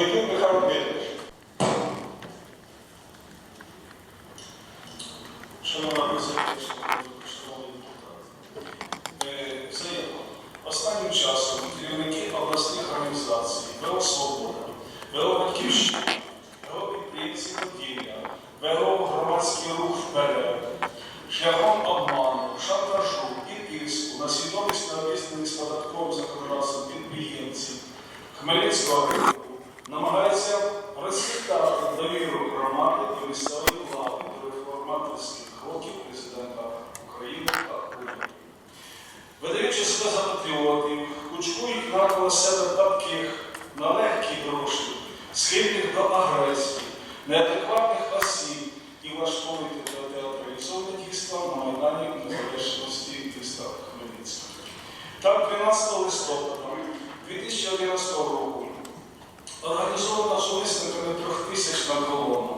Михайло Дмитрович. Шановна президія, шановні депутати. Е, Заява. Останнім часом керівники обласних організацій ВО «Свобода», ВО «Батьківщина», ВО «Підприємці Поділля», ВО «Громадський рух вперед» шляхом обману, шантажу і тиску на свідомість навісних з податковим законодавством підприємців Хмельницького Видаючи себе за патріотів, кучкують навколо себе таких на легкі гроші, схильних до агресії, неадекватних осіб і влаштовують театралізоване дійство на Майдані Незалежності міста Хмельницького. Так, 12 листопада 2011 року організована зумисниками трьохтисячна колона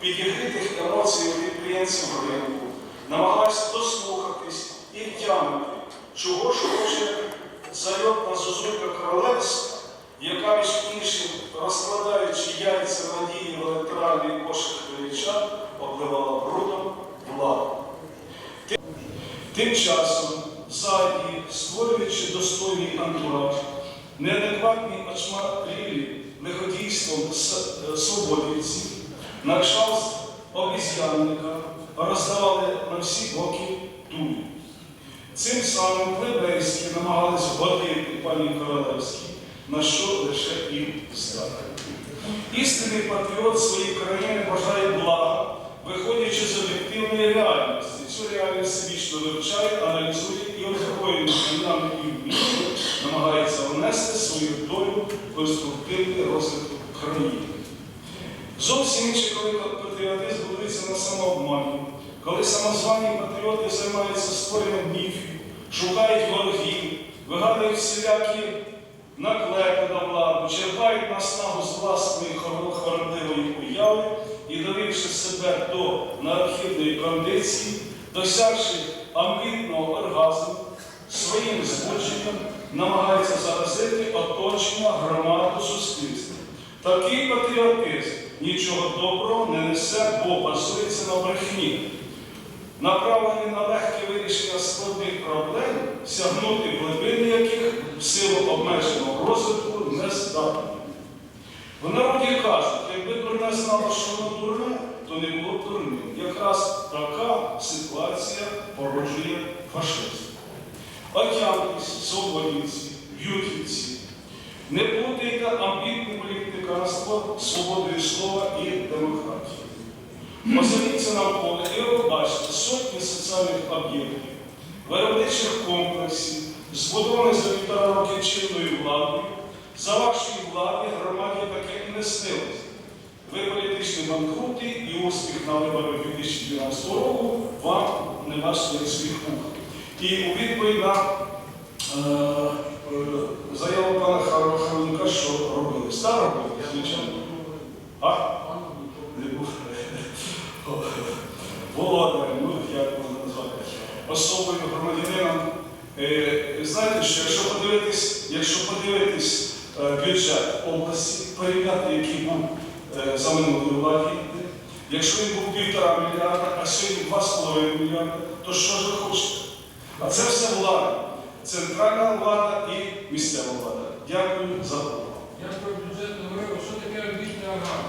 підігрітих емоцій підприємців ринку, намагалась дослухатись і втягнути, чого ж хоче зальотна зозулька королевська, яка між іншим, розкладаючи яйця надії в електоральний кошик величан, обливала брудом владу. Тим, часом ззаді, створюючи достойний антураж, неадекватні очмарілі лиходійством е, свободівців, на кшталт обіз'янника роздавали на всі боки дулі. Цим самим плебейські намагались вгодити пані Королевській, на що лише і здатні. Істинний патріот своєї країни бажає блага, виходячи з об'єктивної реальності. Цю реальність всебічно вивчає, аналізує і озброєними знаннями і вміннями намагається внести свою долю в конструктивний розвиток країни. Зовсім коли патріотизм будується на самообмані, коли самозвані патріоти займаються створенням міфів, шукають ворогів, вигадують всілякі наклепи на владу, черпають наснагу з власної хор- уяви і, довівши себе до необхідної кондиції, досягши амбітного оргазму, своїм збудженням намагається заразити оточення громаду суспільства. Такий патріотизм нічого доброго не несе, бо базується на брехні, направлені на легке вирішення складних проблем, сягнути глибини яких в силу обмеженого розвитку не здатні. В народі кажуть, якби дурне знало, що воно дурне, то не було б дурним. Якраз така ситуація породжує фашизм. Отямтесь, свободівці, ютівці, не плутайте амбітне політиканство свободою слова і демократії. Озирніться навколо і побачите сотні соціальних об'єктів, виробничих комплексів, збудованих за півтора роки чинною владою. За вашої влади громаді таке і не снилось. Ви політичні банкрути і успіх на виборах 2012 року вам не як своїх вух. І у відповідь на е, Володар, ну як можна назвати, особою громадянином. Е, Знаєте, що якщо подивитись, якщо подивитись е, бюджет області, порівняти, який був е, за минулої влади, якщо він був півтора мільярда, а сьогодні два з половиною мільярда, то що ж ви хочете? А це все влада. Центральна влада і місцева влада. Дякую за увагу. Я про бюджет говорив, що таке обічний агар?